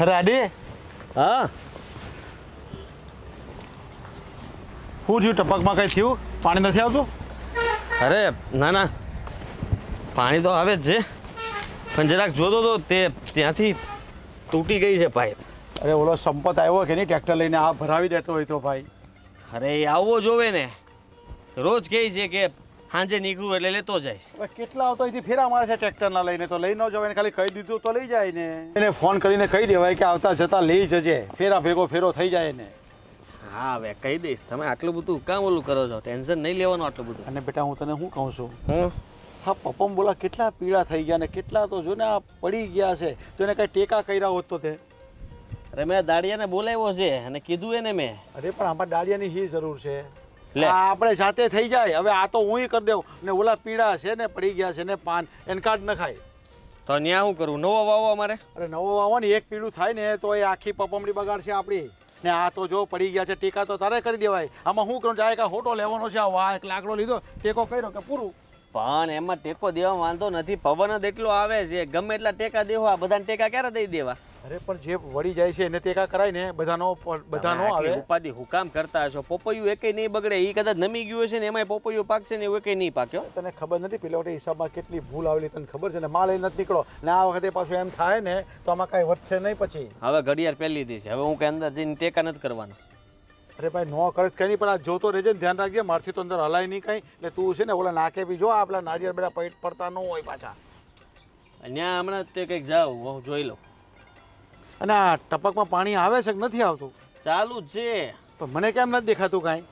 રાડી હા શું થયું ટપકમાં કંઈ થયું પાણી નથી આવતું અરે ના ના પાણી તો આવે જ છે પણ જરાક જોતો તો તે ત્યાંથી તૂટી ગઈ છે પાઇપ અરે ઓલો સંપત આવ્યો કે નહીં ટ્રેક્ટર લઈને આ ભરાવી દેતો હોય તો ભાઈ અરે એ આવવો જોવે ને રોજ કહે છે કે સાંજે નીકળું એટલે લેતો જાય હવે કેટલા આવતો અહીંથી ફેરા મારે છે ટ્રેક્ટરના લઈને તો લઈ ન જવાય ખાલી કહી દીધું તો લઈ જાય ને. એને ફોન કરીને કહી દેવાય કે આવતા જતા લઈ જજે ફેરા ભેગો ફેરો થઈ જાય ને હા હવે કહી દઈશ તમે આટલું બધું કામ ઓલું કરો છો ટેન્શન નહીં લેવાનું આટલું બધું. અને બેટા હું તને શું કહું છું? હું? હા પપ્પમ બોલા કેટલા પીળા થઈ ગયા ને કેટલા તો જો ને આ પડી ગયા છે. તો એને કઈ ટેકા કર્યા હોત તો તે. અરે મેં દાડિયાને બોલાવ્યો છે અને કીધું એને મેં. અરે પણ આમાં દાડિયાની હી જરૂર છે? આપણે જાતે થઈ જાય. હવે આ તો હું કરી દઉં ને ઓલા પીળા છે ને પડી ગયા છે ને પાન એને કાઢ ન ખાય તો ન્યા શું કરું? નવો વાવો અમારે? અરે નવો વાવો ને એક પીળું થાય ને તો એ આખી પપમડી બગાડશે આપણી. ને આ તો જો પડી ગયા છે ટેકા તો તારે કરી દેવાય. આમાં શું કરું? જાય કે હોટો લેવાનો છે આ વાહ એક લાકડો લીધો ટેકો કર્યો કે પૂરું? પણ એમાં ટેકો દેવા વાંધો નથી. પવન જ એટલો આવે છે. ગમે એટલા ટેકા દેવા આ બધાને ટેકા ક્યારે દઈ દેવા? અરે પણ જે વળી જાય છે એને ટેકા કરાય ને બધાનો બધાનો આવે. ઉપાધિ હુકામ કરતા હશો. પોપૈયું એકે નહીં બગડે એ કદાચ નમી ગયું હશે ને એમાંય પોપૈયું પાકશે ને એવું એકે નહીં પાક્યો તને ખબર નથી પેલા વખતે હિસાબમાં કેટલી ભૂલ આવેલી તને ખબર છે? ને માલ લઈને નથી નીકળો. ને આ વખતે પાછું એમ થાય ને તો આમાં કાંઈ વધશે નહીં પછી. હવે ઘડિયાળ પહેલી દીધી છે. હવે હું કે અંદર જઈને ટેકા નથી કરવાના. અરે ભાઈ નો કરે કઈ નહીં પણ આ જોતો રહેજે ને ધ્યાન રાખજે મારથી તો અંદર હલાય નહીં કઈ. એટલે તું છે ને ઓલા નાકે બી જો આપણા નારિયેળ બધા પેટ પડતા ન હોય પાછા. ત્યાં હમણાં તે કંઈક જાઉં હું જોઈ લઉં. અને આ ટપકમાં પાણી આવે છે કે નથી આવતું? ચાલુ છે. પણ મને કેમ નથી દેખાતું કાંઈ?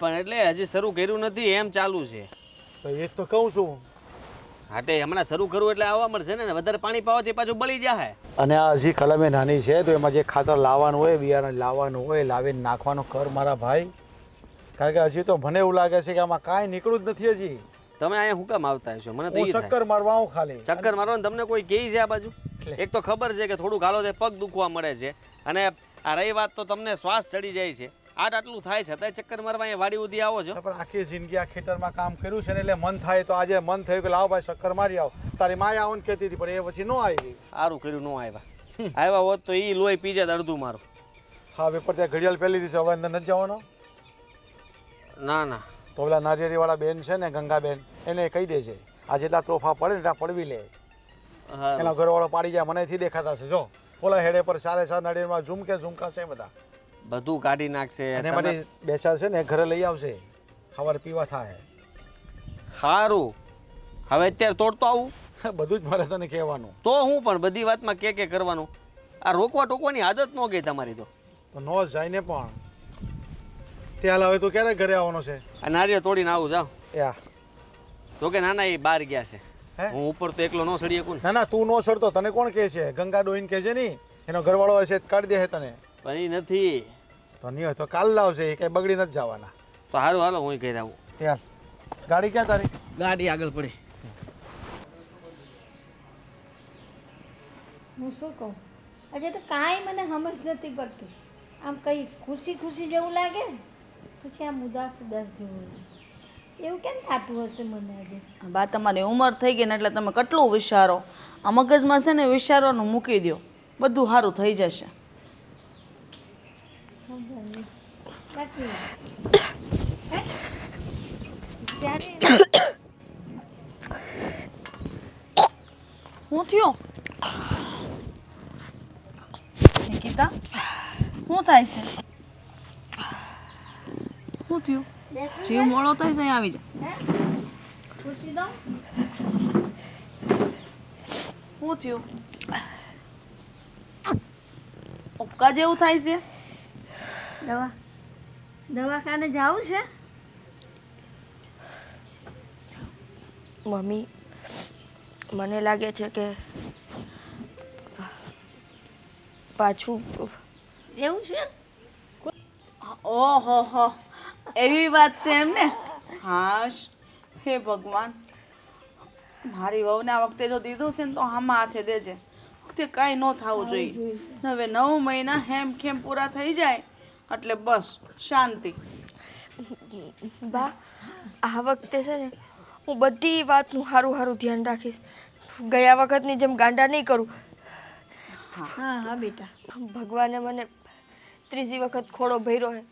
પણ એટલે હજી શરૂ કર્યું નથી એમ ચાલુ છે. તો એ તો કહું છું. હાટે હમણાં શરૂ કરવું એટલે આવવા મળશે ને વધારે પાણી પાવાથી પાછું બળી જાય અને આ હજી કલમે નાની છે તો એમાં જે ખાતર લાવવાનું હોય બિયારણ લાવવાનું હોય લાવીને નાખવાનું કર મારા ભાઈ. કારણ કે હજી તો મને એવું લાગે છે કે આમાં કાંઈ નીકળું જ નથી હજી. તમે અહીંયા હું કામ આવતા હશો? મને તો હું ચક્કર મારવા આવું ખાલી. ચક્કર મારવાનું તમને કોઈ કહે છે આ બાજુ. એક તો ખબર છે કે થોડું ગાલો તે પગ દુખવા મળે છે. અને આ રહી વાત તો તમને શ્વાસ ચડી જાય છે. આટ આટલું થાય છતાંય ચક્કર મારવા અહીંયા વાડી ઉધી આવો છો. પણ આખી જિંદગી આ ખેતરમાં કામ કર્યું છે ને એટલે મન થાય તો આજે મન થયું કે લાવ ભાઈ ચક્કર મારી આવ. તારી માય આવવાનું કહેતી હતી પણ એ પછી ન આવી. સારું કર્યું ન આવ્યા. આવ્યા હોત તો એ લોહી પી જાય અડધું મારું. હા વેપર ત્યાં ઘડિયાળ પહેલી દીધી છે હવે અંદર નથી જવાનો? ના ના. તો પેલા નારિયેરીવાળા બેન છે ને ગંગાબેન એને કહી દે છે આ જેટલા તોફા પડે ને ત્યાં પડવી લે. એના ઘરવાળો પાડી જાય મને થી દેખાતા છે જો. ઓલા હેડે પર સારે સાર નડીમાં ઝુમકે ઝુમકા છે બધા. બધું કાઢી નાખશે. અને તમે- મને બે છે ને ઘરે લઈ આવશે. સવારે પીવા થાય. સારું હવે અત્યારે તોડતો આવું. બધું જ મારે તને કહેવાનું. તો હું પણ બધી વાતમાં કે કે કરવાનું. આ રોકવા ટોકવાની આદત ન ગઈ તમારી તો. ન નો જાય ને પણ. ત્યાં હવે તું ક્યારે ઘરે આવવાનો છે? આ નારિયેળ તોડીને આવું જાઓ. યા તો કે નાના એ બહાર ગયા છે. હું? ઉપર તો એકલો ન સડી શકું ને ના ના તું નો સડતો તને કોણ કહે છે? ગંગા ડોઈન કહે છે નહીં? એનો ઘરવાળો હશે તો કાઢી દે તને. પણ એ નથી. તો નહીં હોય તો કાલ લાવશે એ કઈ બગડી નથી જવાના. તો સારું હાલો હું ઘરે આવું. ત્યાં ગાડી ક્યાં તારી? ગાડી આગળ પડી. હું શું કહું? આજે તો કાંઈ મને સમજ નથી પડતી. આમ કંઈ ખુશી ખુશી જેવું લાગે? પછી આમ ઉદાસ ઉદાસ જેવું લાગે. એવું કેમ થતું હશે મને આજે? બા તમારી ઉંમર થઈ ગઈ ને એટલે તમે કેટલું વિચારો? આ મગજમાં છે ને વિચારવાનું મૂકી દો બધું સારું થઈ જશે. ખબર નહીં. બાકી હે? જ્યારે હું થયો? નિકિતા શું થાય છે? શું થયું? જીવ મોળો થાય છે આવી જા. શું થયું? ઉપકા જેવું થાય છે? દવા. દવાખાને જવું છે? મમ્મી મને લાગે છે કે પાછું એવું છે? ઓહો હો. એવી વાત છે એમ ને? હાશ. હે ભગવાન. મારી વહુને આ વખતે જો દીધું છે ને તો આમાં હાથે દેજે. વખતે કાંઈ ન થવું જોઈએ. હવે નવ મહિના હેમ ખેમ પૂરા થઈ જાય એટલે બસ શાંતિ. બા આ વખતે છે ને હું બધી વાતનું સારું સારું ધ્યાન રાખીશ. ગયા વખતની જેમ ગાંડા નહીં કરું. હા. હા હા બેટા. ભગવાને મને ત્રીજી વખત ખોડો ભર્યો હે.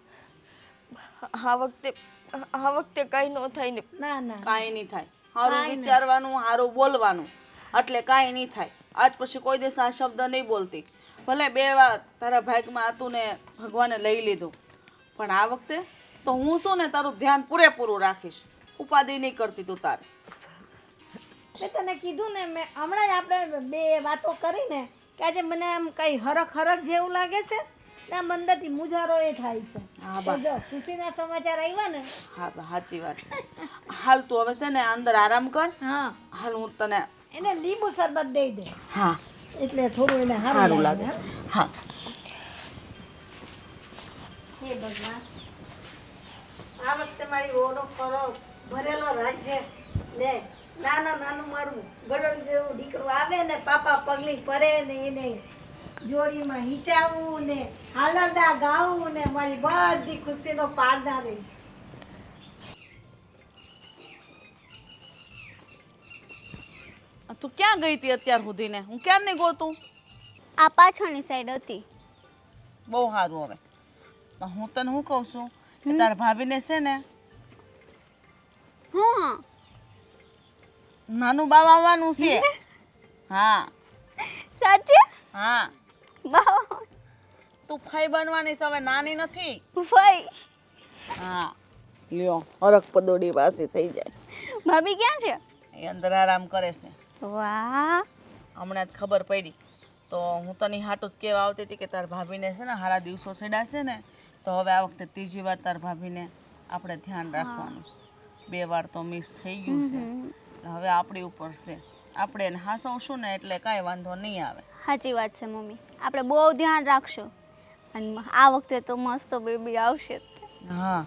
આ વખતે આ વખતે કંઈ ન થાય ને. ના ના. કાંઈ નહીં થાય. સારું વિચારવાનું સારું બોલવાનું. એટલે કાંઈ નહીં થાય. આજ પછી કોઈ દિવસ આ શબ્દ નહીં બોલતી. ભલે બે વાર તારા ભાગમાં હતું ને ભગવાને લઈ લીધું. પણ આ વખતે તો હું શું ને તારું ધ્યાન પૂરેપૂરું રાખીશ. ઉપાધિ નહીં કરતી તું તારે. મેં તને કીધું ને મેં હમણાં જ આપણે બે વાતો કરીને કે આજે મને આમ કઈ હરખ હરખ જેવું લાગે છે? ને આમ મુજારો એ થાય છે. હા બા. જો ખુશીના સમાચાર આવ્યા ને. હા બા સાચી વાત છે. હાલ તું હવે છે ને અંદર આરામ કર. હા. હાલ હું તને એને લીંબુ શરબત દઈ દે. હા. એટલે થોડું એને સારું લાગે લાગે. હા. હે. ભગવાન. આ વખતે મારી ઓનો ખરો ભરેલો રાજ્ય ને નાનું નાનું મારું ગળણ જેવું દીકરું આવે ને પાપા પગલી પરે ને એને જોડીમાં હિંચાવું ને હાલરડા ગાવું ને મારી બધી ખુશીનો પારદા રહી તું ક્યાં ગઈ હતી અત્યાર સુધી ને હું ક્યાં નહીં ગોતું? આ પાછળની સાઈડ હતી. બહુ સારું હવે. પણ હું તને શું કહું છું? કે તારા ભાભીને છે ને હા. નાનું બાવ આવવાનું છે. હા. સાચે? હા. બાવ. તું ફઈ બનવાની છે હવે નાની નથી. ભાઈ હા. લ્યો હરખ પદોડી પાછી થઈ જાય. ભાભી ક્યાં છે? એ અંદર આરામ કરે છે. વાહ. હમણાં જ ખબર પડી. તો હું તને હાટું જ કહેવા આવતી હતી કે તાર ભાભીને છે ને હારા દિવસો છેડાશે ને તો હવે આ વખતે ત્રીજી વાર તાર ભાભીને આપણે ધ્યાન રાખવાનું છે. બે વાર તો મિસ થઈ ગયું છે. હવે આપણી ઉપર છે. આપણે એને હાસવશું ને એટલે કાંઈ વાંધો નહીં આવે. સાચી વાત છે મમ્મી. આપણે બહુ ધ્યાન રાખશું. અને આ વખતે તો મસ્ત બેબી આવશે. હા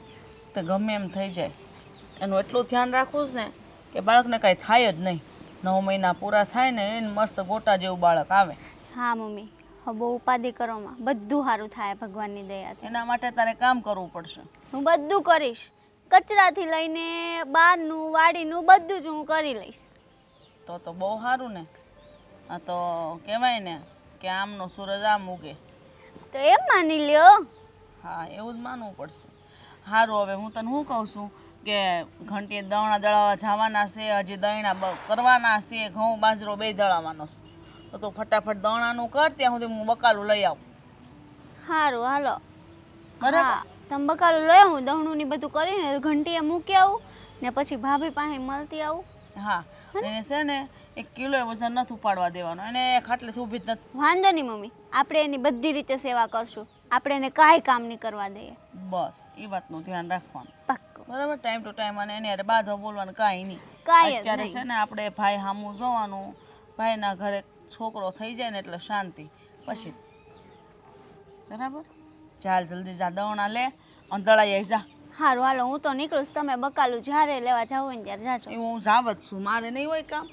તો ગમે એમ થઈ જાય. એનું એટલું ધ્યાન રાખવું જ ને કે બાળકને કાંઈ થાય જ નહીં. નવ મહિના પૂરા થાય ને એને મસ્ત ગોટા જેવું બાળક આવે. હા મમ્મી. બહુ ઉપાધિ કરવામાં. બધું સારું થાય ભગવાનની દયાથી. એના માટે તારે કામ કરવું પડશે. હું બધું કરીશ. કચરાથી લઈને બહારનું વાડીનું બધું જ હું કરી લઈશ. તો તો બહુ સારું ને. આ તો કહેવાય ને કે આમનો સૂરજ આમ ઉગે. તો એમ માની લ્યો. હા એવું જ માનવું પડશે. સારું હવે હું તને શું કહું છું કે ઘંટીએ દણા દળાવવા જવાના છે હજી દહીણા બ- કરવાના છે ઘઉં બાજરો બે દળાવવાનો છે. તો તું ફટાફટ દણાનું કર ત્યાં સુધી હું બકાલું લઈ આવું. સારું હાલો. બરાબર? તમે બકાલું લઈ આવું દહણું ને બધું કરીને ઘંટીએ મૂકી આવું ને પછી ભાભી પાસે મળતી આવું. હા. એને છે ને એક કિલો વજન નથી ઉપાડવા દેવાનો. એને ખાટલેથી ઊભી જ નથી. વાંધો નહીં મમ્મી. આપણે એની બધી રીતે સેવા કરશું. આપણે એને કાંઈ કામ નહીં કરવા દઈએ. બસ એ વાતનું ધ્યાન રાખવાનું. પાક્કું. બરાબર? ટાઈમ ટુ ટાઈમ અને એને બાધો બોલવાનું કાંઈ નહીં. કાંઈ અત્યારે છે ને આપણે ભાઈ સામું જોવાનું. ભાઈના ઘરે છોકરો થઈ જાય ને એટલે શાંતિ. પછી. બરાબર? ચાલ જલ્દી જા દવણા લે. અને દળાઈ જા. સારું હાલો હું તો નીકળું છું. તમે બકાલું જ્યારે લેવા જાવ હોય ને ત્યારે જાજો. એવું હું જાવ જ છું મારે નહીં હોય કામ.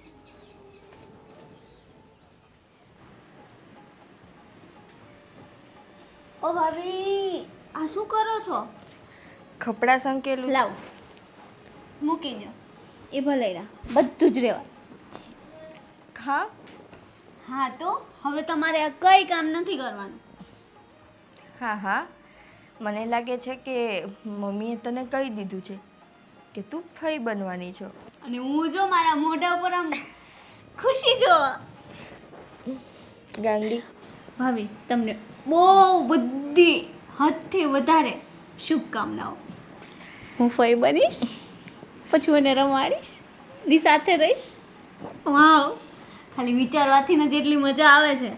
ઓ ભાભી આ શું કરો છો? કપડાં સંકેલું. લાવ મૂકી દો એ ભલે રહ્યા બધું જ રહેવા. હા? હા તો હવે તમારે આ કંઈ કામ નથી કરવાનું. હા હા. મને લાગે છે કે મમ્મીએ તને કહી દીધું છે કે તું ફઈ બનવાની છો. અને હું જો મારા મોઢા ઉપર આમ ખુશી જો. ગાંડી. ભાભી તમને બહુ બધી હદથી વધારે શુભકામનાઓ. હું ફઈ બનીશ પછી મને રમાડીશની સાથે રહીશ. વાવ. ખાલી વિચારવાથી ને જેટલી મજા આવે છે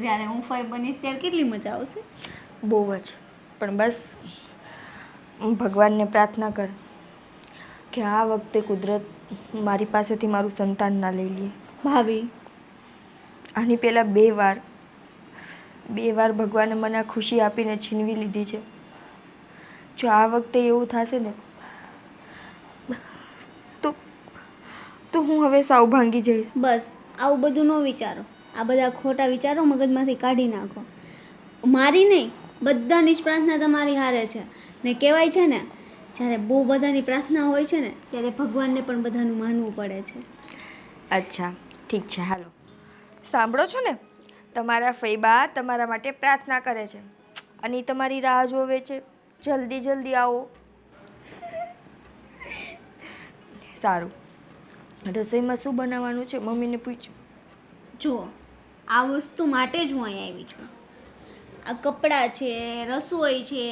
જ્યારે હું ફઈ બનીશ ત્યારે કેટલી મજા આવશે? બહુ જ. પણ બસ ભગવાનને પ્રાર્થના કર કે આ વખતે કુદરત મારી પાસેથી મારું સંતાન ના લઈ લે. ભાભી. આની પહેલાં બે વાર બે વાર ભગવાને મને ખુશી આપીને છીનવી લીધી છે. જો આ વખતે એવું થશે ને તો તો હું હવે સાવ ભાંગી જઈશ. બસ આવું બધું ન વિચારો. આ બધા ખોટા વિચારો મગજમાંથી કાઢી નાખો. મારી નહીં બધાની જ પ્રાર્થના તમારી હારે છે. ને કહેવાય છે ને જ્યારે બહુ બધાની પ્રાર્થના હોય છે ને ત્યારે ભગવાનને પણ બધાનું માનવું પડે છે. અચ્છા ઠીક છે હાલો. સાંભળો છો ને તમારા ફૈબા તમારા માટે પ્રાર્થના કરે છે. અને તમારી રાહ જોવે છે. જલ્દી જલ્દી આવો. સારું. રસોઈમાં શું બનાવવાનું છે? મમ્મીને પૂછ્યું જુઓ આ વસ્તુ માટે જ હું અહીં આવી છું. આ કપડાં છે રસોઈ છે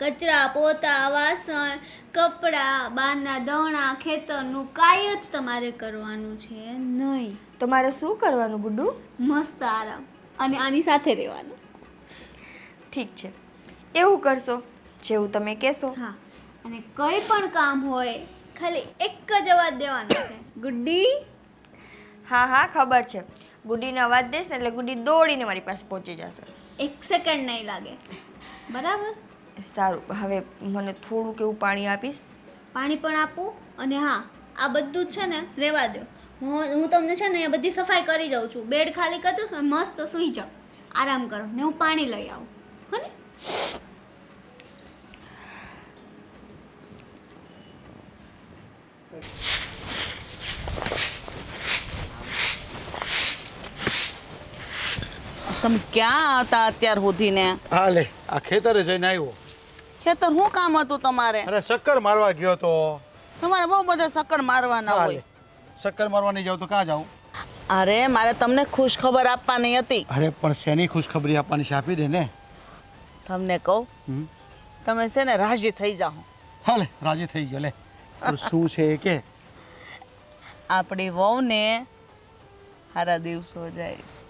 કચરા પોતા વાસણ કપડાં બહારના દણા ખેતરનું કાંઈ જ તમારે કરવાનું છે નહીં. તો મારે શું કરવાનું ગુડ્ડુ મસ્ત આરામ અને આની સાથે રહેવાનું. ઠીક છે. એવું કરશો જેવું તમે કહેશો. હા અને કંઈ પણ કામ હોય ખાલી એક જ અવાજ દેવાનો છે. ગુડ્ડી? હા હા ખબર છે. ગુડીનો અવાજ દઈશ ને એટલે ગુડી દોડીને મારી પાસે પહોંચી જશે. એક સેકન્ડ નહીં લાગે. બરાબર? સારું હવે મને થોડું કેવું પાણી આપીશ. પાણી પણ આપું અને હા આ બધું જ છે ને રહેવા દો. હું હું તમને છે ને એ બધી સફાઈ કરી જાઉં છું. બેડ ખાલી કરી દઉં છું મસ્ત સૂઈ જાઓ. આરામ કરો ને હું પાણી લઈ આવું. હો ને? તમે ક્યાં હતા અત્યાર સુધીને? હા લે આ ખેતરે જઈને આવ્યો. ખેતર શું કામ હતું તમારે? અરે શક્કર મારવા ગયો તો તમારે બહુ બધા શક્કર મારવાના હોય. શક્કર મારવા નહીં જાવ તો ક્યાં જાઉં? અરે મારે તમને ખુશ ખબર આપવાની હતી. અરે પણ શેની ખુશખબરી આપવાની છે? આપી દે ને. તમને કહું. તમે છે ને રાજી થઈ જાઓ. હા લે રાજી થઈ ગયો લે. શું છે એ કે? આપણી વહુને સારા દિવસો જાય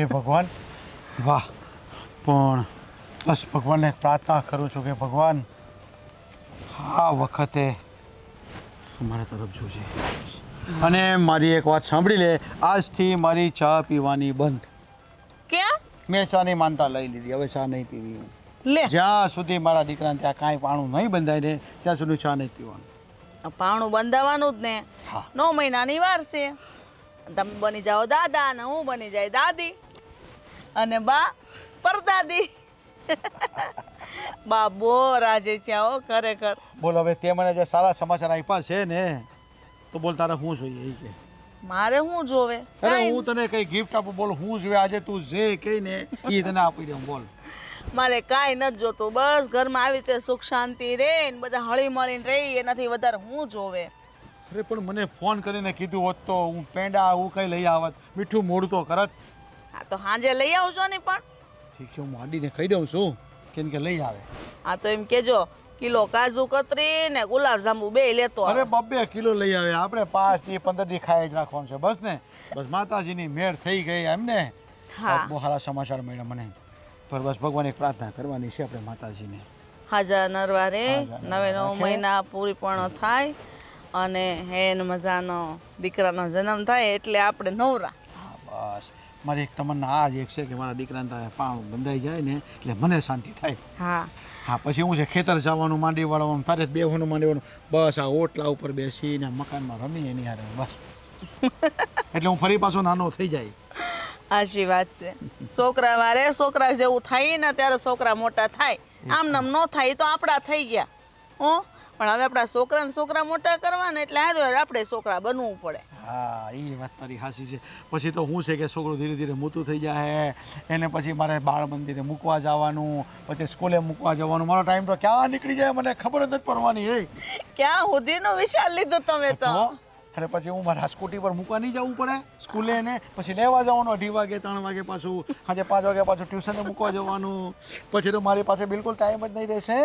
હે ભગવાન? વાહ. પણ બસ ભગવાનને પ્રાર્થના કરું છું કે ભગવાન આ વખતે મારા તરફ જોજે. અને મારી એક વાત સાંભળી લે. આજથી મારી ચા પીવાની બંધ. કેમ? મેં ચા નહીં માનતા લઈ લીધી. હવે ચા નહીં પીવી લે. જ્યાં સુધી મારા દીકરાને ત્યાં કાંઈ પાણું નહીં બંધાય ને ત્યાં સુધી ચા નહીં પીવાનું. પાણું બંધાવાનું જ ને. નવ મહિનાની વાર છે. તમે બની જાઓ દાદા ને હું બની જાય દાદી. અને બા પરદાદી. બા બો રાજે છે હો ખરેખર. બોલ હવે તે મને જે સારા સમાચાર આપ્યા છે ને તો બોલ તારે શું જોઈએ એ કે. મારે શું જોવે? અરે હું તને કઈ ગિફ્ટ આપું બોલ હું જોવે આજે તું જે કઈ ને એ તને આપી દઉં બોલ. મારે કાંઈ નથી જોતું બસ ઘરમાં આવી રીતે સુખ શાંતિ રે ને બધા હળી મળીને રહી એનાથી વધારે હું જોવે. અરે પણ મને ફોન કરીને કીધું હોત તો હું પેંડા હું કઈ લઈ આવત મીઠું મોડું તો કરત. હા તો સાંજે લઈ આવજો ને પણ. ઠીક છે હું માંડીને કહી દઉં છું કેમ કે લઈ આવે. આ તો એમ કેજો કિલો કાજુ કતરી ને ગુલાબ જાંબુ બે લેતો અરે. બબ્બે કિલો લઈ આવે આપણે પાંચથી પંદર દી ખાઈ જ રાખવાનું છે બસ ને? બસ માતાજીની મેળ થઈ ગઈ એમને હા. બહુ સારા સમાચાર મળ્યા મને. પર બસ ભગવાનની પ્રાર્થના કરવાની છે આપણે માતાજીને. હાજર નરવારે નવે નવ મહિના પૂરી પણ થાય અને હેન મજાનો દીકરાનો જન્મ થાય એટલે આપણે નવરા. હા બસ. મારી એક તમન્ના આ જ એક છે કે મારા દીકરાને તારે પાણું બંધાઈ જાય ને એટલે મને શાંતિ થાય. હા. હા પછી હું છે ખેતર જવાનું માંડી વાળવાનું તારે જ બેહવાનું માંડી બસ આ ઓટલા ઉપર બેસીને મકાનમાં રમી એની હારે બસ. એટલે હું ફરી પાછો નાનો થઈ જાય. સાચી વાત છે. છોકરા વારે છોકરા જેવું થાય ને ત્યારે છોકરા મોટા થાય. આમ નામ ન થાય તો આપણા થઈ ગયા. હો? પણ હવે આપણા છોકરાને છોકરા મોટા કરવાને એટલે હારું આપણે છોકરા બનવું પડે. હા એ વાત તારી હાસી છે. પછી તો હું છે કે છોકરો ધીરે ધીરે મોટું થઈ જાય એને પછી મારે બાળ મંદિરે મૂકવા જવાનું પછી સ્કૂલે મૂકવા જવાનું. મારો ટાઈમ તો ક્યાં નીકળી જાય મને ખબર જ નથી પડવાની એ ક્યાં સુધીનો વિચાર લીધો તમે તો? તો અને પછી હું મારા સ્કૂટી પર મૂકવા નહીં જવું પડે. સ્કૂલે ને પછી લેવા જવાનું અઢી વાગે ત્રણ વાગે પાછું. સાંજે પાંચ વાગે પાછું ટ્યુશને મૂકવા જવાનું. પછી તો મારી પાસે બિલકુલ ટાઈમ જ નહીં રહેશે.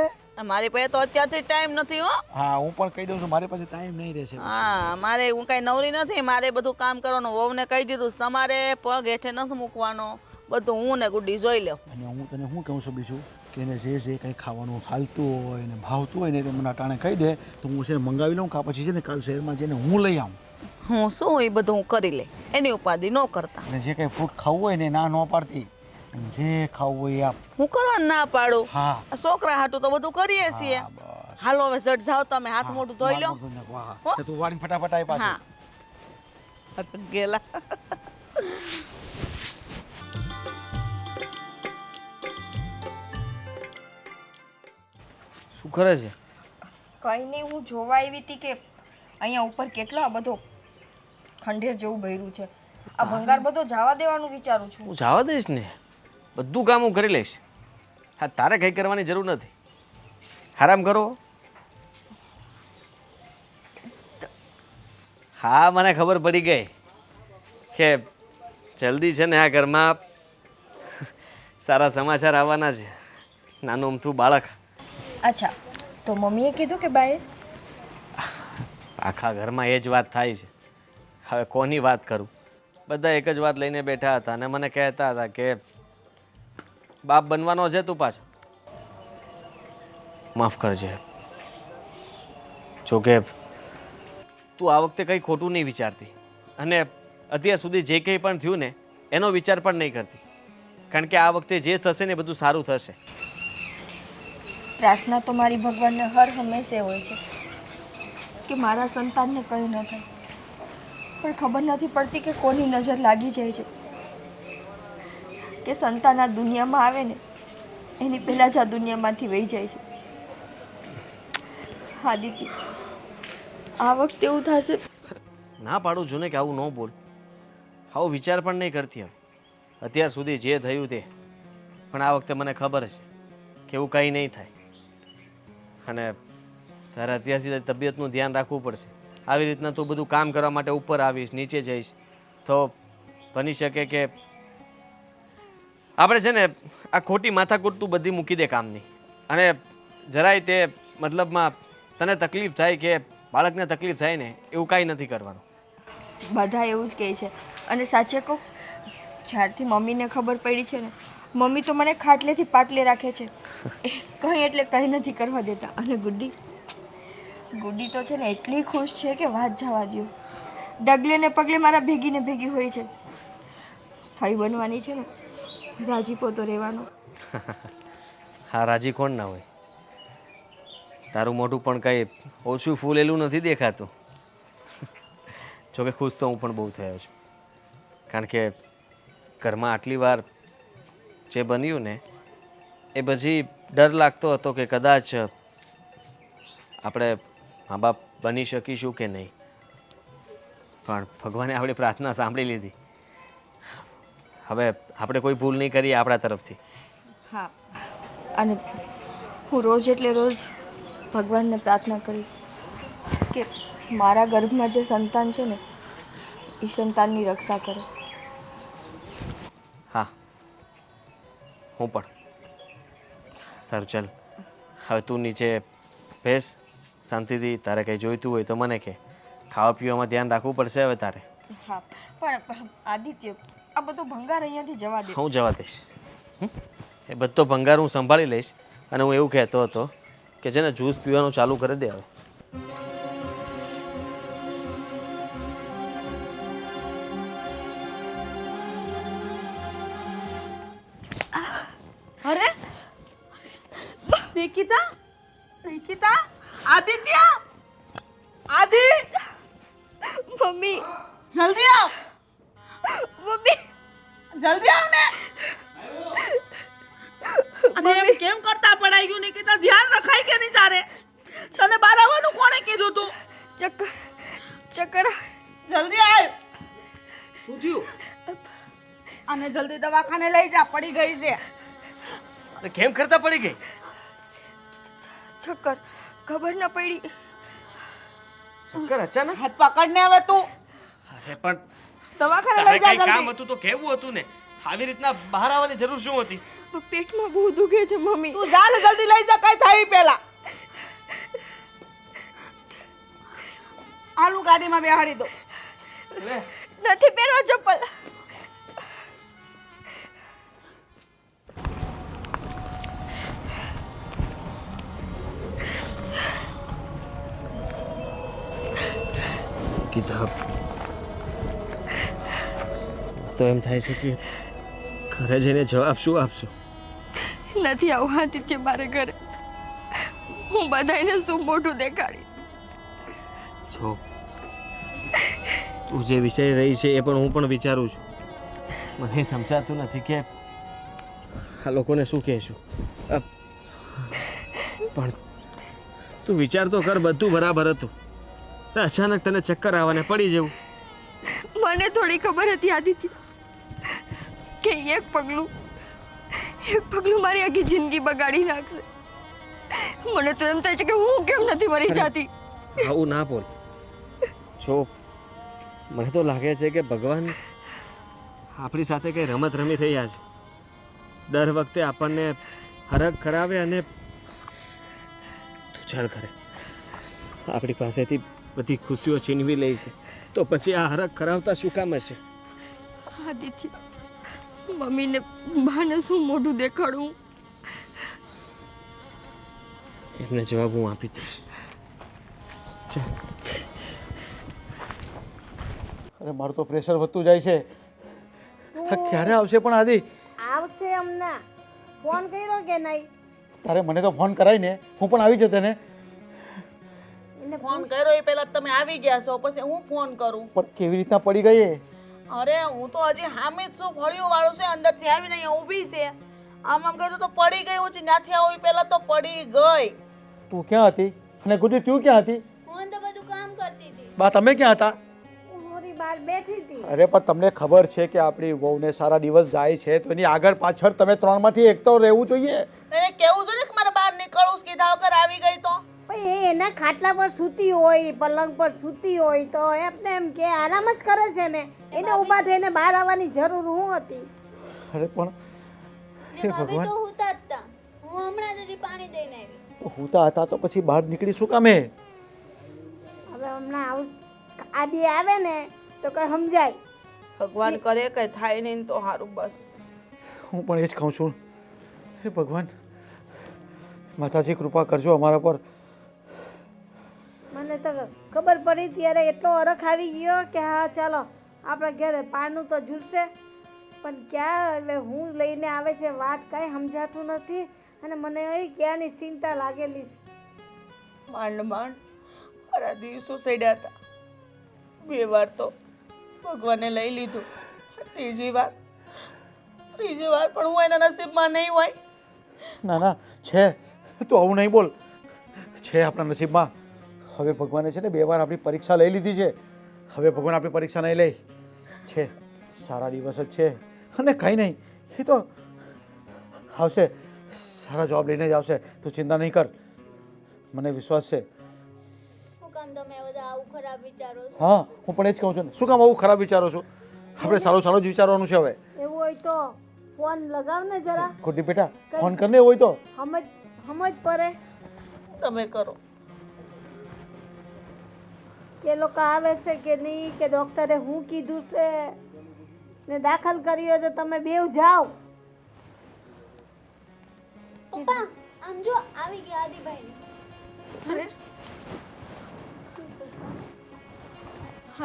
મારી પાસે તો અત્યારથી ટાઈમ નથી હો. હા હું પણ કહી દઉં છું મારી પાસે ટાઈમ નહીં રહેશે. હા મારે હું કાંઈ નવરી નથી મારે બધું કામ કરવાનું. વહુને કહી દીધું તમારે પગ હેઠે નથી મૂકવાનો. બધું હું ને ગુડી જોઈ લઉં અને હું તને શું કહું છું બીજું? કે એને જે જે કંઈ ખાવાનું હાલતું હોય ને ભાવતું હોય ને તે મને અટાણે કહી દે તો હું છે મંગાવી લઉં કા પછી છે ને કાલ શહેરમાં જઈને હું લઈ આવું. હું શું એ બધું હું કરી લે એની ઉપાધિ ન કરતા. અને જે કંઈ ફ્રૂટ ખાવું હોય ને ના ન પાડતી. જે ખાવું હોય આપ હું કરવા ના પાડું? હા. છોકરા હાટું તો બધું કરીએ છીએ. હાલો હવે ઝટ જાઓ તમે હાથ મોઢું ધોઈ લો. તો વાળી ફટાફટ આવી પાછી. હા. કરે છે? કંઈ નહીં હું જોવા આવી હતી કે અહીંયા ઉપર કેટલો બધો ખંડેર જેવું ભર્યું છે. આ ભંગાર બધો જવા દેવાનું વિચારું છું. હું જવા દઈશ ને? બધું કામ હું કરી લઈશ. હા તારે કંઈ કરવાની જરૂર નથી. આરામ કરો. હા મને ખબર પડી ગઈ કે જલ્દી છે ને આ ઘરમાં સારા સમાચાર આવવાના છે. નાનું અમથું બાળક. અચ્છા. તો મમ્મીએ કીધું કે બાએ આખા ઘરમાં એ જ વાત થાય છે. હવે કોની વાત કરું? બધા એક જ વાત લઈને બેઠા હતા અને મને કહેતા હતા કે, બાપ બનવાનો છે તું પાછો. માફ કરજે. જોકે તું આ વખતે કંઈ ખોટું નહીં વિચારતી. અને અત્યાર સુધી જે કંઈ પણ થયું ને, એનો વિચાર પણ નહીં કરતી. કારણ કે આ વખતે જે થશે ને બધું સારું થશે. પ્રાર્થના તો મારી ભગવાનને હર હંમેશા હોય છે કે મારા સંતાનને કંઈ ન થાય. પણ ખબર નથી પડતી કે કોની નજર લાગી જાય છે. કે સંતાન આ દુનિયામાં આવે ને, એની પહેલાં જ આ દુનિયામાંથી વહી જાય છે. આદિત્ય આ વખતે એવું થશે. ના પાડું છું ને કે આવું ન બોલ. આવો વિચાર પણ નહીં કરતી હવે અત્યાર સુધી જે થયું તે. પણ આ વખતે મને ખબર છે કે એવું કંઈ નહીં થાય. અને તારે અત્યારથી તબિયતનું ધ્યાન રાખવું પડશે. આવી રીતના તું બધું કામ કરવા માટે ઉપર આવીશ, નીચે જઈશ. તો બની શકે કે આપણે છે ને આ ખોટી માથાકૂટ તું બધી મૂકી દે કામની. અને જરાય તે મતલબમાં તને તકલીફ થાય કે બાળકને તકલીફ થાય ને, એવું કાંઈ નથી કરવાનું. બધા એવું જ કહે છે. અને સાચે કહું, જ્યારથી મમ્મીને ખબર પડી છે ને મમ્મી તો મને ખાટલેથી પાટલે રાખે છે. કંઈ એટલે કંઈ નથી કરવા દેતા. અને ગુડ્ડી? ગુડ્ડી તો છે ને એટલી ખુશ છે કે વાત જવા દો ડગલે ને પગલે મારા ભેગી ને ભેગી હોય છે. ફઈ બનવાની છે ને. રાજીપો તો રહેવાનો. હા, રાજી કોણ ના હોય? તારું મોઢું પણ કંઈ ઓછું ફૂલેલું નથી દેખાતું. જોકે ખુશ તો હું પણ બહુ થયો છું. કારણ કે ઘરમાં આટલી વાર જે બન્યું ને એ પછી ડર લાગતો હતો કે કદાચ આપણે મા બાપ બની શકીશું કે નહીં. પણ ભગવાને આપણી પ્રાર્થના સાંભળી લીધી. હવે આપણે કોઈ ભૂલ નહીં કરીએ આપણા તરફથી. હા અને હું રોજ એટલે રોજ ભગવાનને પ્રાર્થના કરીશ કે મારા ગર્ભમાં જે સંતાન છે ને એ સંતાનની રક્ષા કરે. હા. હું પણ. સારું ચાલ. હવે તું નીચે ભેસ શાંતિથી તારે કંઈ જોઈતું હોય તો મને કે ખાવા પીવામાં ધ્યાન રાખવું પડશે હવે તારે. હા પણ આદિત્ય આ બધો ભંગાર અહીંયાથી જવા દે. હું જવા દઈશ. એ બધો ભંગાર હું સંભાળી લઈશ. અને હું એવું કહેતો હતો કે જેને જ્યુસ પીવાનું ચાલુ કરી દે હવે. નિકિતા નિકિતા આદિત્ય આદિ મમ્મી. જલ્દી આવ. મમ્મી. જલ્દી આવ ને. અને એમ કેમ કરતા પડાઈ ગયું નિકિતા? ધ્યાન રખાય કે નહીં તારે? તને બહાર આવવાનું કોણે કીધું તું? ચક્કર. ચક્કર. જલ્દી આવ. શું થયું? અને જલ્દી દવાખાને લઈ જા પડી ગઈ છે. કેમ કરતા પડી ગઈ? ચક્કર. ખબર ન પડી. ચક્કર અચાનક? હાથ પકડને હવે તું. અરે પણ દવાખાને લઈ જા જલ્દી કામ હતું તો કેવું હતું ને. આવી રીતના બહાર આવવાની જરૂર શું હતી? પેટમાં બહુ દુખે છે મમ્મી. તું જા ને જલ્દી લઈ જા કઈ થાય પેલા આલુ ગાડીમાં બેહાડી દો. નથી પહેરવા ચપ્પલ. કિતાબ તો એમ થાય છે કે ઘરે જઈને જવાબ શું આપશો? નથી આવું આદિત્ય મારે ઘરે હું બધાને શું મોટું દેખાડી. જો તું જે વિષય રહી છે એ પણ હું પણ વિચારું છું. મને સમજાતું નથી કે આ લોકોને શું કહેશું. પણ તું વિચાર તો કર બધું બરાબર હતું. અચાનક તને ચક્કર આવવાને પડી જવું. મને થોડી ખબર હતી આદિત્ય કે એક પગલું એક પગલું મારી આખી જિંદગી બગાડી નાખશે. મને તો એમ થાય છે કે હું કેમ નથી મરી જતી? આવું ના બોલ. જો મને તો લાગે છે કે ભગવાન આપણી સાથે કંઈ રમત રમી થઈ છે. દર વખતે આપણને હરખ કરાવે અને તું ચાલ કરે આપણી પાસેથી બધી ખુશીઓ છીનવી લે છે. તો પછી આ હરખ કરાવતા શું કામ હશે? આદિત્ય મમ્મીને બાને શું મોઢું દેખાડું? એમને જવાબ હું આપી દઈશ. અરે મારું તો પ્રેશર વધતું જાય છે. ક્યારે આવશે પણ આદિ? આવશે હમણાં. ફોન કર્યો કે નહીં? તારે મને તો ફોન કરાય ને હું પણ આવી જતે ને. ફોન કર્યો એ પહેલા તમે આવી ગયા છો પછી હું ફોન કરું? પણ કેવી રીતના પડી ગઈ એ? અરે હું તો હજી હામે જ છું ફળિયો વાળો છે અંદરથી આવીને અહીંયા ઊભી છે. આમ આમ કર્યું તો પડી ગઈ હું નાથી આવું પહેલા તો પડી ગઈ. તું ક્યાં હતી? અને ગુડી તું ક્યાં હતી? હું તો બધું કામ કરતી હતી. બા તમે ક્યાં હતા? બહાર બેઠી હતી. અરે પણ તમને ખબર છે કે આપણી વહુને સારા દિવસ જાય છે તો એની આગળ પાછળ તમે ત્રણમાંથી એક તો રહેવું જોઈએ. એને કેવું છે ને કે મારે બહાર નીકળવું છે, કીધા વગર આવી ગઈ તો? એ એના ખાટલા પર સૂતી હોય પલંગ પર સૂતી હોય તો એમને એમ કે આરામ જ કરે છે ને. એને ઊભા થઈને બહાર આવવાની જરૂર હું હતી. અરે પણ હે ભગવાન. તો હુતા હતા હું હમણાં જ હજી પાણી દઈને આવી. હુતા હતા તો પછી બહાર નીકળી શું કામે? હવે હમણાં આવું આદી આવે ને તો કઈ સમજાય. ભગવાન કરે કઈ થાય નહીં તો સારું બસ. હું પણ એ જ કહું છું. હે ભગવાન માતાજી કૃપા કરજો અમારા પર. મને તો ખબર પડી ત્યારે એટલો અરખ આવી ગયો કે હા ચાલો આપણે ઘરે પાનું તો ઝૂલશે પણ ક્યાં એટલે હું લઈને આવે છે વાત કાંઈ સમજાતું નથી અને મને એ ક્યાંની ચિંતા લાગેલી છે? માંડ માંડ મારા દિવસો સડ્યા હતા. બે વાર તો ભગવાને લઈ લીધું. ત્રીજી વાર ત્રીજી વાર પણ હું એના નસીબમાં નહીં હોય. ના ના છે તું આવું નહીં બોલ. છે આપણા નસીબમાં. હવે ભગવાને છે ને બે વાર આપણી પરીક્ષા લઈ લીધી છે. હવે ભગવાન આપણી પરીક્ષા નહીં લે. છે સારા દિવસ જ છે. અને કંઈ નહીં એ તો આવશે. સારા જવાબ લઈને જ આવશે. તું ચિંતા નહીં કર. મને વિશ્વાસ છે. શું કામ તમે આ બધા આવું ખરાબ વિચારો છો? હા હું પણ એ જ કહું છું શું કામ આવું ખરાબ વિચારો છું? આપણે સારું સારું જ વિચારવાનું છે હવે. એવું હોય તો ફોન લગાવ ને જરા. ખોટી બેટા ફોન કરને હોય તો. સમજ સમજ પડે. તમે કરો. કે લોકો આવે છે કે નહીં કે ડૉક્ટરે શું કીધું છે? ને દાખલ કર્યો તો તમે બેવ જાઓ. પપ્પા આમ જો આવી ગયા આદિભાઈ. અરે.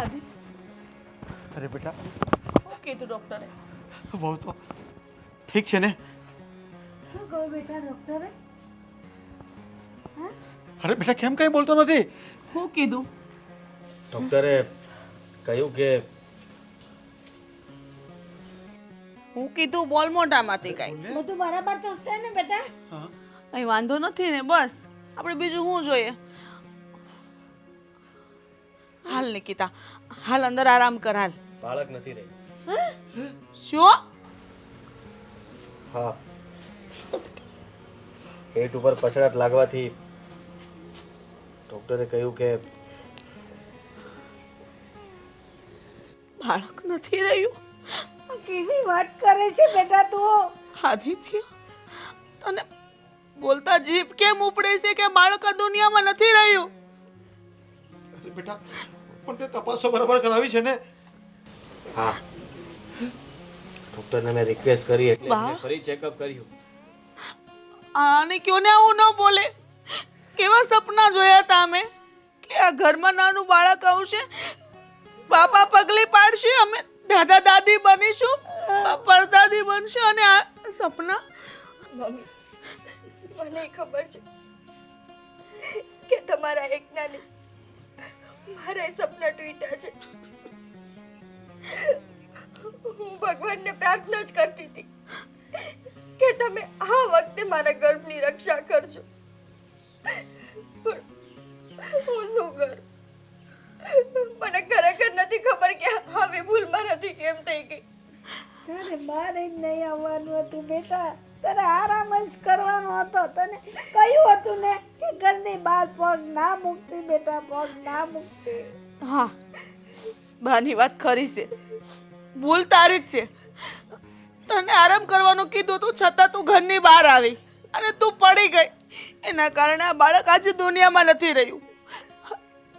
આદિ અરે બેટા. શું કીધું ડૉક્ટરે બહુ તો ઠીક છે ને? શું કહું બેટા ડૉક્ટરે અરે બેટા કેમ કંઈ બોલતો નથી? શું કીધું? ડૉક્ટરે કહ્યું કે હું કીધું બોલ મોઢામાંથી કાંઈ. બધું બરાબર તો છે ને બેટા. કઈ વાંધો નથી ને બસ. આપણે બીજું શું જોઈએ? હાલ નિકિતા હાલ અંદર આરામ કર હાલ. બાળક નથી રહી. શું? હા. પેટ ઉપર પછડાટ લાગવાથી ડૉક્ટરે કહ્યું કે બાળક નથી રહ્યું. કેવી વાત કરે છે બેટા તું? આદિત્ય તને બોલતા જીભ કેમ ઉપડે છે કે બાળક આ દુનિયામાં નથી રહ્યું? અરે બેટા પણ તે તપાસો બરાબર કરાવી છે ને? હા. ડૉક્ટરને મેં રિક્વેસ્ટ કરી એટલે. મેં ફરી ચેકઅપ કર્યું. આને ક્યોને આવું ન બોલે? કેવા સપના જોયા તા અમે? કે આ ઘરમાં નાનું બાળક આવશે બાપા પગલી પાડશે, અમે દાદા દાદી બનીશું પરદાદી બનશે અને આ સપના. મમ્મી, મને ખબર છે કે તમારા એકના નહીં મારા સપના ટૂટ્યા છે. હું ભગવાનને પ્રાર્થના જ કરતી હતી કે તમે આ વખતે મારા ગર્ભની રક્ષા કરજો. પણ હું શું કરું? મને ખરેખર નથી ખબર કે આવી ભૂલ મારાથી કેમ થઈ ગઈ. તારે મારે જ નહીં આવવાનું હતું બેટા. તારે આરામ જ કરવાનો હતો. તને કહ્યું હતું ને કે ઘરની બહાર પગ ના મૂકતી બેટા પગ ના મૂકતી. હા બાની વાત ખરી છે. ભૂલ તારી જ છે. તને આરામ કરવાનું કીધું તું છતાં તું ઘરની બહાર આવી. અને તું પડી ગઈ. એના કારણે આ બાળક આજે દુનિયામાં નથી રહ્યું.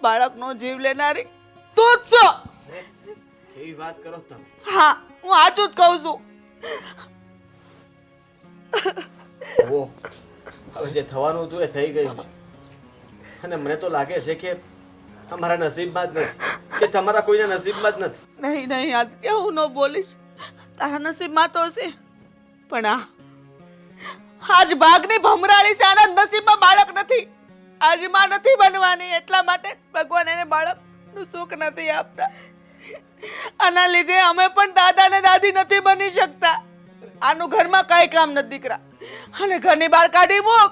બાળકનો જીવ લેનારી તું જ છો. કેવી વાત કરો તમે. હા હું આચું જ કહું છું. ઓ હવે જે થવાનું હતું એ થઈ ગયું છે. અને મને તો લાગે છે કે અમારા નસીબમાં જ નથી કે તમારા કોઈના નસીબમાં જ નથી. નહીં નહીં આદિત્ય હું ન બોલીશ. તારા નસીબમાં તો હશે. પણ આ આજ ભાગની ભમરાળી છે આના નસીબમાં બાળક નથી. આજમાં નથી બનવાની એટલા માટે ભગવાન એને બાળકનું સુખ નથી આપતા. આના લીધે અમે પણ દાદા ને દાદી નથી બની શકતા. આનું ઘરમાં કઈ કામ નથી દીકરા. અને ઘરની બહાર કાઢી મૂક.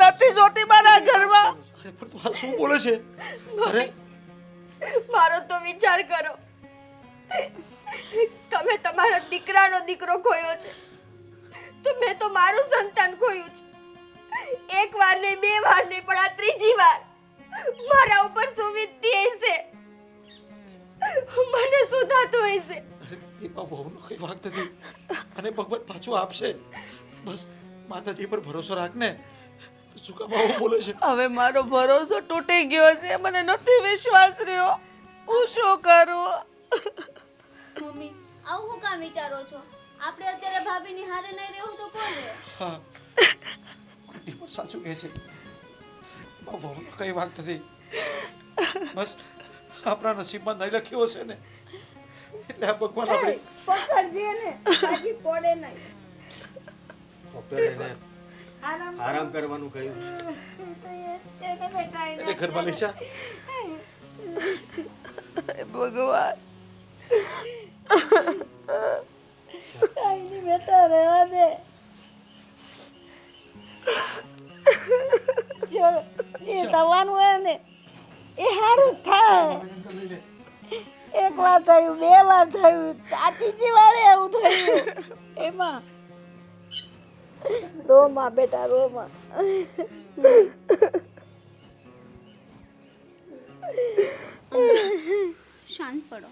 નથી જોતી મારા ઘરમાં. પણ તું શું બોલે છે? અરે. મારો તો વિચાર કરો. તમે તમારા દીકરાનો દીકરો ખોયો છે. તો મેં તો મારું સંતાન ખોયું છે. એક વાર નહીં બે વાર નહીં પણ આ ત્રીજી વાર. મારા ઉપર શું વીતતી હશે. મને શું થતું હશે દીપા બહુનો કઈ વાંક નથી. અને ભગવાન પાછું આપશે. બસ માતાજી પર ભરોસો રાખ ને શું આવું બોલે છે? હવે મારો ભરોસો તૂટી ગયો છે મને નથી વિશ્વાસ રહ્યો. હું શું કરું? મમ્મી આવું હું કામ વિચારો છો? આપણે અત્યારે ભાભીની હારે નહીં રહેવું તો કોણ રહે હા. પણ સાચું કહે છે. બહુનો કઈ વાત નથી. બસ આપણા નસીબમાં નહીં લખ્યો હશે ને. એટલે આ ભગવાન આપણે પકડજે ને બાકી પડે નહીં. ડોક્ટરે એને આરામ આરામ કરવાનું કહ્યું છે. તો એ જ કે ને બેટા એને એને ઘરમાં લઈ જા. ભગવાન. કાંઈ નહીં બેટા રહેવા દે. જો એ થવાનું હોય ને એ સારું જ થાય એક વાર થયું બે વાર થયું તાતીજી વારે એવું થયું એમાં રોમાં બેટા રોમાં શાંત પડો